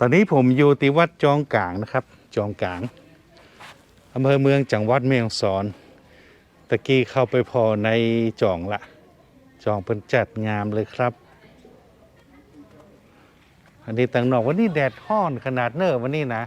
ตอนนี้ผมอยู่ที่วัดจองกลางนะครับ จองกลางอำเภอเมืองจังหวัดแม่ฮ่องสอน ตะกี้เข้าไปพอในจองละ จองเป็นจัดงามเลยครับ อันนี้ต่างนอกวันนี้แดดห้อนขนาดเนอร์วันนี้นะ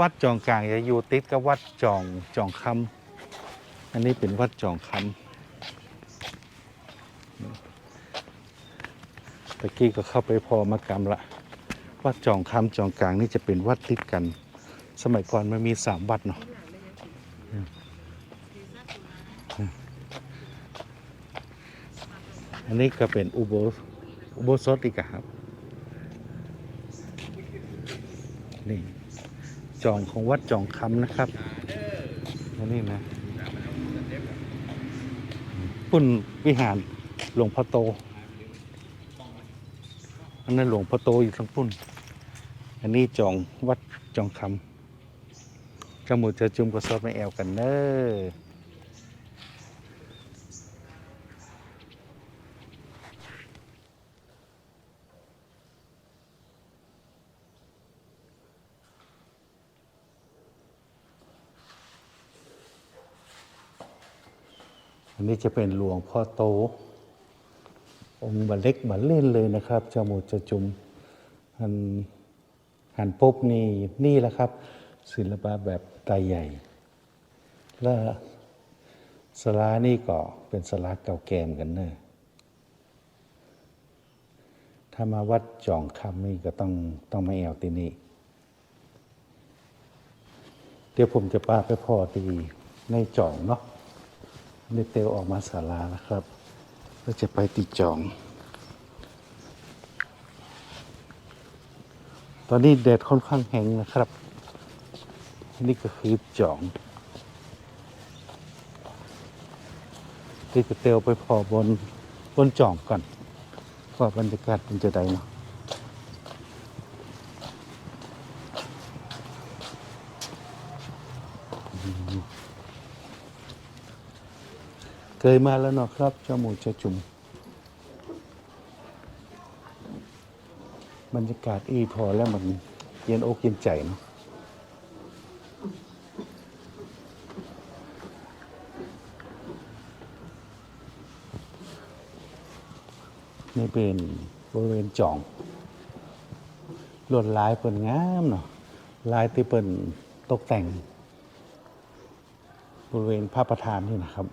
วัดจองกลางจะอยู่ติดกับวัดจองจองคำอันนี้เป็นวัดจองคำตะกี้ก็เข้าไปพอมากรรมละ วัดจองคำจองกลางนี่จะเป็นวัดติดกัน สมัยก่อนมันมีสามวัดเนาะอันนี้ก็เป็นอุโบอุโบสถอีกครับ นี่ จองของวัดจองคำนะครับอันนี้นะปุ่นวิหารหลวงพ่อโตอันนั้นหลวงพ่อโตอยู่ทั้งปุ่น อันนี้จองวัดจองคำจมูจะจุ่มกระสอบไม่แอวกันเนออันนี้จะเป็นหลวงพ่อโต องค์บัเล็กบัเล่นเลยนะครับจมูกจะจุมหัน หันปุ๊บนี่นี่แหละครับ ศิลปะแบบตรใหญ่ และสลานี่ก็เป็นสลาเก่าแก่มกันเนอะถ้ามาวัดจองคำนี่ก็ต้องต้องมาแอวที่นี่ เดี๋ยวผมจะพาไปพอตีในจองเนาะในเตลออกมาศาลาแล้วครับ ก็จะไปติดจอง อนนี้แดดค่อนข้างแห้งนะครับ นี่ก็คือจ่องที่จะเตียวไปพอบนบนจ่องก่อนว่าบรรยากาศเป็นจะไดเนาะเคยมาแล้วเนาะครับเจ้าหมูเจ้าจุ่ม บรรยากาศอีพอแล้วมันเย็นอกเย็นใจเนาะนี่เป็นบริเวณจ่องลวดลายเปิ่นงามเนาะลายที่เปิ่นตกแต่ง บริเวณพระประธานนี่นะครับ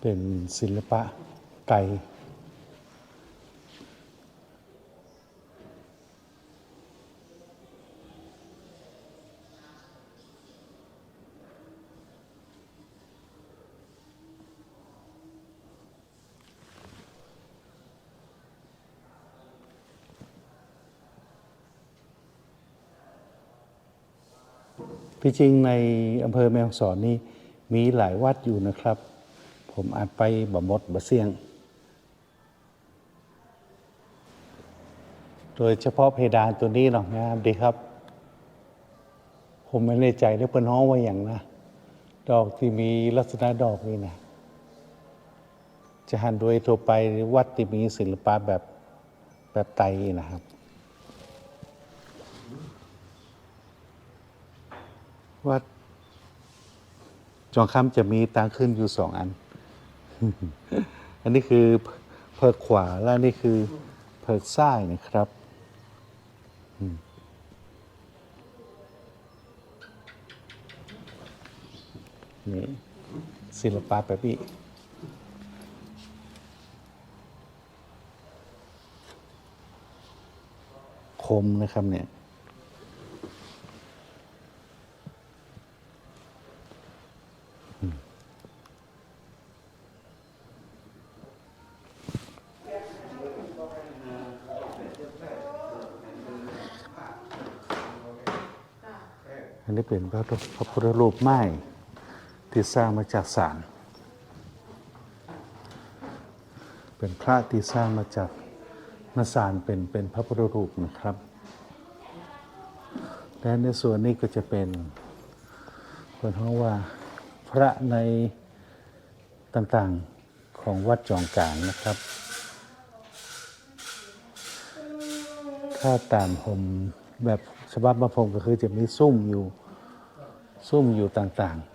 เป็นศิลปะ ไกล ที่จริงในอำเภอแม่ฮ่องสอนนี่มีหลายวัดอยู่นะครับ ผมอาจไปบะมดบะเสียง โดยเฉพาะเพดานตัวนี้เนาะงามดีครับ ผมไม่แน่ใจว่าเป็นห้องว่าอย่างนะ ดอกที่มีลักษณะดอกนี่นะจะหันโดยทั่วไปวัดที่มีศิลปะแบบแบบไตนะครับวัดจองคำจะมีตางขึ้นอยู่สองอัน อันนี้คือเพิกขวาและนี่คือเพิกซ้ายนะครับ นี่ศิลปะแบบนี้คมนะครับเนี่ย นนี้เป็นพระพระพุทธรูปไม้ที่สร้างมาจากสาร เป็นพระที่สร้างมาจากมาสารเป็นเป็นพระพุทธรูปนะครับ และในส่วนนี้ก็จะเป็นคนเขาว่าพระในต่างๆของวัดจองกลางนะครับ ถ้าตามผมแบบฉบับมาผมก็คือจะมีซุ่มอยู่ ซุ่มอยู่ต่างๆ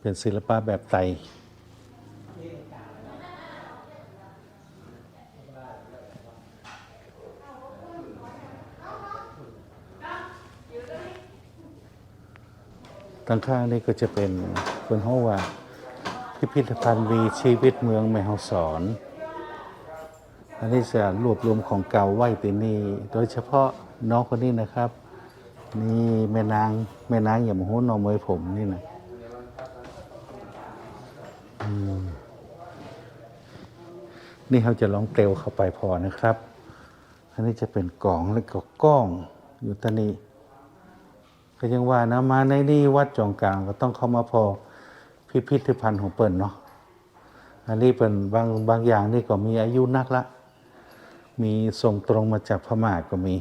เป็นศิลปะแบบไทยทางข้างนี่ก็จะเป็นเป็นห้องว่า พิพิธภัณฑ์วีชีวิตเมืองแม่ฮ่องสอน อันนี้จะรวบรวมของเก่าไว้ที่นี่ โดยเฉพาะน้องคนนี้นะครับ นี่แม่นางแม่นางอย่ามาหูนองเมยผมนี่นะนี่เขาจะลองเตลเข้าไปพอนะครับ อันนี้จะเป็นกล่องแล้วก็กล้องอยู่ตอนนี้ก็ยังว่านะมาในนี่วัดจองกลางก็ต้องเข้ามาพอพิพิธภัณฑ์ของเปิ่นเนาะอันนี้เป็นบางบางอย่างนี่ก็มีอายุนักละ มีส่งตรงมาจากพม่าก็มี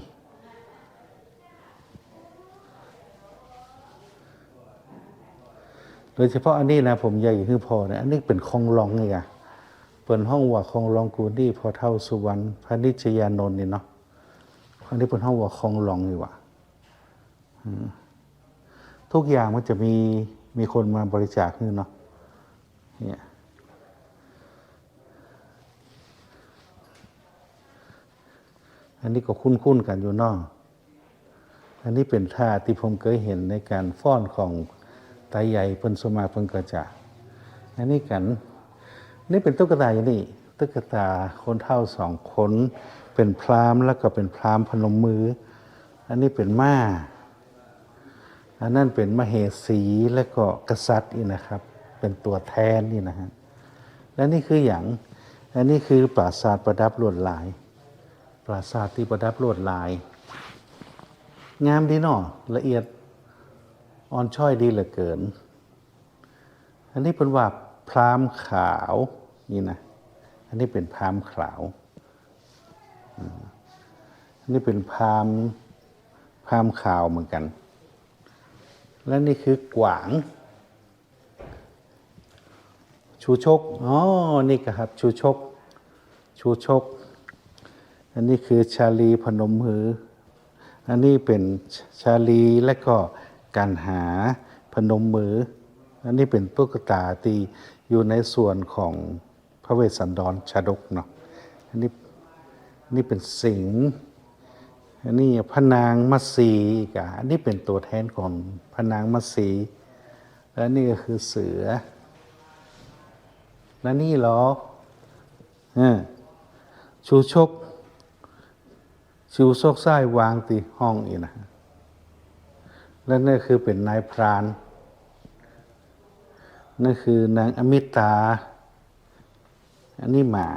โดยเฉพาะอันนี้นะผมอยากอย่างที่พอเนี่ยอันนี้เป็นคลองลองเลยอะเปิดห้องว่าคลองลองกูนี่พอเท่าสุวรรณพระนิชยานนท์นี่เนาะอันนี้เป็นห้องว่าคลองลองอยู่ว่ะทุกอย่างมันจะมีมีคนมาบริจาคนี่เนาะเนี่ย อันนี้ก็คุ้นๆกันอยู่นอกอันนี้เป็นท่าที่ผมเคยเห็นในการฟ้อนของตาใหญ่เพิ่นสมาเพิ่นก็จะอันนี้กัน นี่เป็นตุ๊กตาอย่างนี้ตุ๊กตาคนเท่าสองคนเป็นพรามแล้วก็เป็นพรามพนมมือ อันนี้เป็นม้าอันนั้นเป็นมเหสีและก็กษัตริย์นี่นะครับ เป็นตัวแทนนี่นะฮะและนี่คืออย่างอันนี้คือปราสาทประดับลวดลาย ปราสาทที่ประดับลวดลาย งามดีเนาะละเอียดอ่อนช้อยดีเหลือเกิน อันนี้เป็นว่าพรามขาวนี่นะ อันนี้เป็นพรามขาวอันนี้เป็นพรามพรามขาวเหมือนกัน และนี่คือกวาง ชูชก อ๋อ นี่ครับ ชูชก ชูชก อันนี้คือชาลีพนมมือ อันนี้เป็นชาลีและก็การหาพนมมือ อันนี้เป็นตุ๊กตาตีอยู่ในส่วนของพระเวสสันดรชาดกเนาะ อันนี้นนี่เป็นสิงอันนี้พระนางมัสีอีกอะอันนี้เป็นตัวแทนของพระนางมัสีและนี่ก็คือเสือ และนี่หรอเออชูชก ชูชกไส้วางตีห้องอีกนะและนี่คือเป็นนายพราน นั่นคือนางอมิตา อันนี้หมา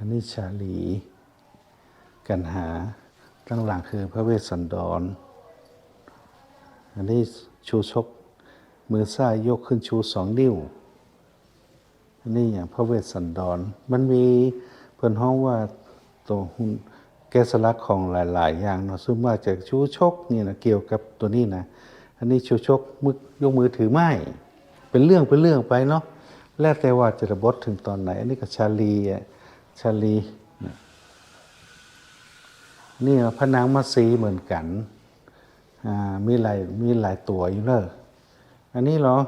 อันนี้ชาลี กันหาตั้งหลังคือพระเวสสันดร อันนี้ชูชก มือซ้ายยกขึ้นชูสองนิ้ว อันนี้อย่างพระเวสสันดร มันมีเพิ่นห้องว่าตัวหุ่นแกสลักของหลาย ๆ อย่างเนาะซึ่งมาจากชูชกนี่นะเกี่ยวกับตัวนี้นะ อันนี้ชูชกมึกยกมือถือไม้เป็นเรื่องเป็นเรื่องไปเนาะแล้วแต่ว่าจะระบทถึงตอนไหน อันนี้ก็ชาลีอะ ชลี นี่พระนางมัสีเหมือนกัน มีหลายมีหลายตัวอยู่เลยอันนี้เหรอ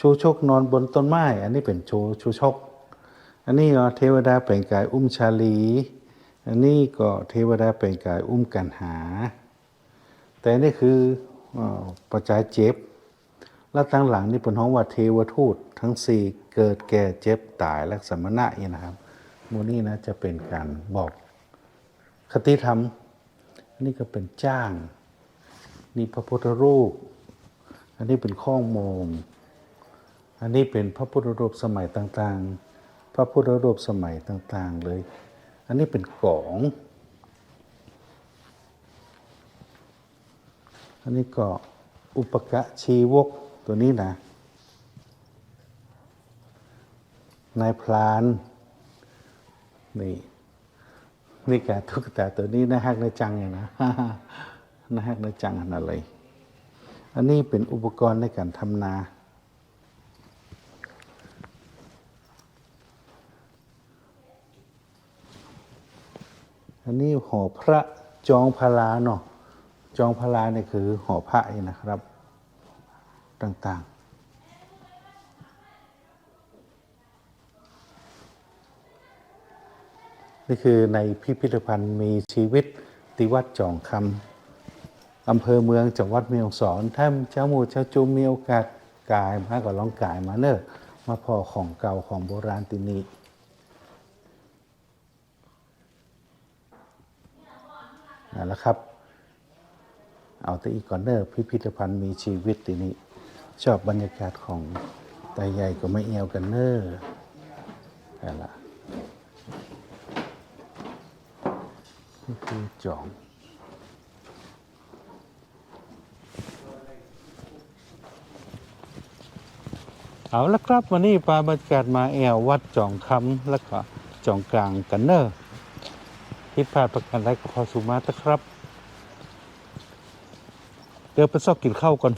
ชูชกนอนบนต้นไม้ อันนี้เป็นชูชูชก อันนี้เหรอเทวดาเป็นกายอุ้มชาลี อันนี้ก็เทวดาเป็นกายอุ้มกันหา แต่นี่คืออประจายเจ็บ แล้วตั้งหลังนี่เป็นห้องว่าเทวทูตทั้งสี่เกิดแก่เจ็บตายและสมณะนี่นะครับ มนี่นะจะเป็นการบอกคติธรรมอันนี้ก็เป็นจ้าง นี่พระพุทธรูป อันนี้เป็นข้องโมง อันนี้เป็นพระพุทธรูปสมัยต่างๆ พระพุทธรูปสมัยต่างๆเลย อันนี้เป็นกอง อันนี้ก็อุปกะชีวกตัวนี้นะนายพลาน นี่นี่แกตุ๊กตาตัวนี้นะฮักนะจังอย่างนะนะฮักนะจังขนาดเลยอันนี้เป็นอุปกรณ์ในการทำนาอันนี้หอพระจองพลาเนาะจองพลาเนี่ยคือหอพระนี่นะครับ ต่างๆ นี่คือในพิพิธภัณฑ์มีชีวิตติวัดจองคำอำเภอเมืองจังหวัดเมียงสอนถ้าเจ้าหมูเจ้าจุมมีโอกาสกายมาก็ลองกายมาเนอะมาพอของเก่าของโบราณตินี้นั่นแหละครับ เอาแต่อีกก่อนเนอร์พิพิธภัณฑ์มีชีวิตทีนี้ ชอบบรรยากาศของตาใหญ่ก็ไม่เอวกันเนอร์นั่นละ นี่คือจองเอาละครับวันนี้ปลาบรรยากาศมาแอววัดจองคำแล้วก็จองกลางกันเนอร์ผิดพลาดประการใดก็ขอสุมาตะครับ เดี๋ยวไปซอกกินข้าวก่อน